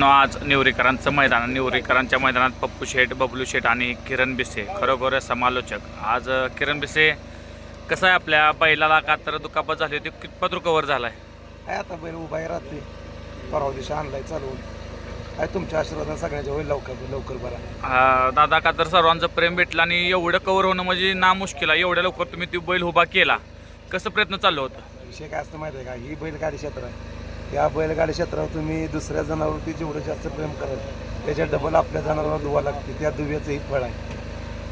न आज निवरीकरांचं मैदान निवरीकरांच्या मैदानात पप्पू शेठ बबलू शेठ आणि किरण बिसे खरोखर समालोचक. आज किरण बिसे कसं आहे आपल्या बैलाला का तर दुखापत झाली होती कितपत रिकवर झालाय? काय आता बैल उभा आहे रात्री परवा दिवशी आणलाय चालवून. काय तुमच्या आशीर्वादाने सगळ्याच्या होईल लवकर लवकर बरा. दादा का तर सर्वांचं प्रेम भेटलं आणि एवढं कवर होणं म्हणजे ना मुश्किल आहे. एवढ्या लवकर तुम्ही ती बैल उभा केला. कसं प्रयत्न चाललं होतं? विषय काय असतं माहिती आहे का? ही बैलगाडी क्षेत्र आहे. या बैलगाडी क्षेत्रावर तुम्ही दुसऱ्या जनावरती जेवढं जास्त प्रेम कराल त्याच्या डबल आपल्या जनावरांना दुवा लागते. त्या दुव्याचं ही फळ आहे.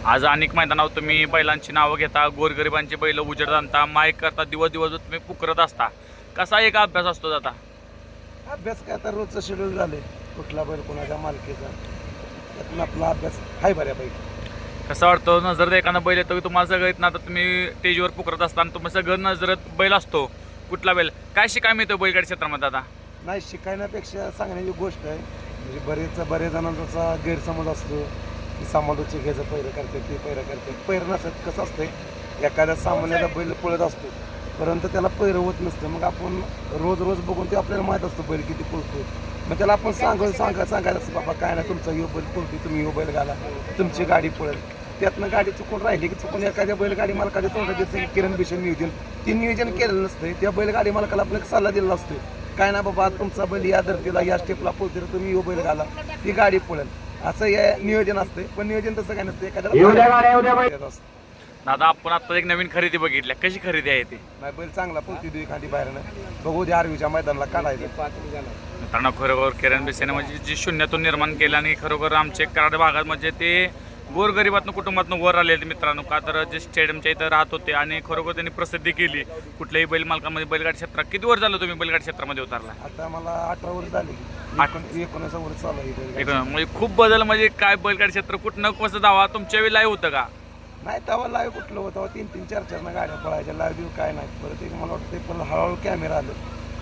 आज अनेक मैदानावर तुम्ही बैलांची नावं घेता गोरगरिबांची बैल उजेड आणता माईक करता दिवस दिवस तुम्ही पुकरत असता. कसा एक अभ्यास असतो दादा? अभ्यास काय तर रोजचं शेड्यूल झाले कुठला बैल कोणाच्या मालकीचा? त्यातून आपला अभ्यास आहे बऱ्यापैकी. कसं वाटतं? नजर एखादा बैल येतो की तुम्हाला सगळं येत ना आता तुम्ही स्टेजवर पुकरत असता आणि तुम्ही सगळं नजरत बैल असतो. कुठला बैल? काय शिकाय मिळतो बैलगाडी क्षेत्रामध्ये दादा नाही शिकायण्यापेक्षा सांगण्याची गोष्ट आहे. म्हणजे बरेच बरेच जणांचा गैरसमज असतो की समालोचक घ्यायचं पैरं करते ते पैरं करते पैरं नसत कसं असतंय? एखाद्या सामान्याचा बैल पळत असतो परंतु त्याला पैरं होत नसतं. मग आपण रोज रोज बघून ते आपल्याला माहीत असतो बैल किती पळतो मग त्याला आपण सांग सांगा सांगायला असतं बाबा काय नाही तुमचा यो बैल पळतो तुम्ही यो बैल घाला. तुमची गाडी पळेल. त्यातनं गाडी चुकून राहिली की चुकून एखाद्या बैलगाडी मालकाच्या तोंडात की किरण बिशन नियोजन. ते नियोजन केलेलं नसतं त्या बैलगाडी मालकाला आपण एक सल्ला दिलेला असतो काय ना बाबा तुमचा बैल या धर्तीला या स्टेपला पोहोचते तर तुम्ही यो बैल घाला. ती गाडी पळेल. असं हे नियोजन असते पण नियोजन तसं काय नसतं एखाद्याला असतं. दादा आपण आता एक नवीन खरेदी बघितल्या. कशी खरेदी आहे ती? नाही बैल चांगला पोहोचते दुई खांदी बाहेरनं. बघू द्या आरवीच्या मैदानाला काढायचं. मित्रांनो खरोखर किरण बिसेने म्हणजे जी शून्यातून निर्माण केलं आणि खरोखर आमच्या कराड भागात म्हणजे ते गोरगरिबातनं कुटुंबातनं वर आलेले मित्रांनो. का तर जे स्टेडियमच्या इथं राहत होते आणि खरोखर त्यांनी प्रसिद्धी केली. कुठल्याही बैल मालकामध्ये बैलगाडी क्षेत्रात किती वर झालं तुम्ही बैलगाडी क्षेत्रामध्ये उतरला? आता मला अठरा वर्ष झाली. एकोण- एकोणीस वर्ष चालू म्हणजे खूप बदल म्हणजे काय बैलगाडी क्षेत्र कुठनं कसं जावा? तुमच्या वेळी लाईव्ह होतं का? नाही तेव्हा लाईव्ह कुठलं होतं? तीन तीन चार चार ना गाड्या पळायच्या. लाईव्ह देऊ काय नाही. परत एक मला वाटतं ते पण हळूहळू कॅमेरा आलं.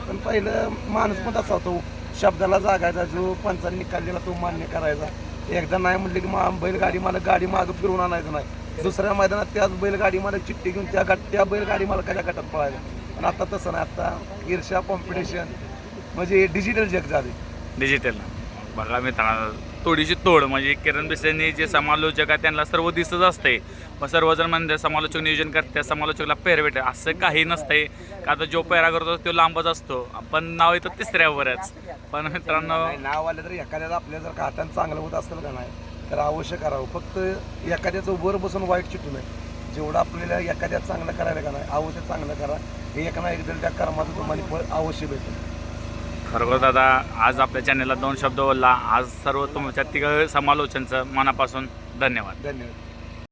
पण पहिलं माणूस पण तसा होतो. शब्दाला जागायचा जो पंचाने निकाल दिला तो मान्य करायचा. एकदा नाही म्हटलं की मग बैलगाडी मला गाडी मागं फिरवून आणायचं नाही. दुसऱ्या मैदानात त्याच बैलगाडी मला चिठ्ठी घेऊन त्या गट त्या बैलगाडी मला कशा गटात पळायचं पण आता तसं नाही. आता ईर्षा कॉम्पिटिशन म्हणजे डिजिटल जग झाले डिजिटल बघा मी तोडीची तोड. म्हणजे किरण बिसेने जे समालोचक आहे त्यांना सर्व दिसत असते. मग सर्वजण म्हणजे समालोचक नियोजन करते समालोचकला पेर भेटे असं काही नसते का आता जो पेरा करतो तो लांबच असतो. पण नाव येतं तिसऱ्यावरच. पण मित्रांनो नाव आलं तर एखाद्याला आपल्या जर का हाताने चांगलं होत असेल का नाही तर अवश्य करावं. फक्त एखाद्याचं वर बसून वाईट चिटू नये जेवढं आपल्याला एखाद्या चांगलं करायला का नाही अवश्य चांगलं करा. हे एका ना एकदा त्या कर्माचं तुम्हाला फळ अवश्य भेटेल. खरोखर दादा आज आपल्या चॅनलला दोन शब्द बोलला. आज सर्व तुमच्या तिघ समालोचनचं मनापासून धन्यवाद. धन्यवाद.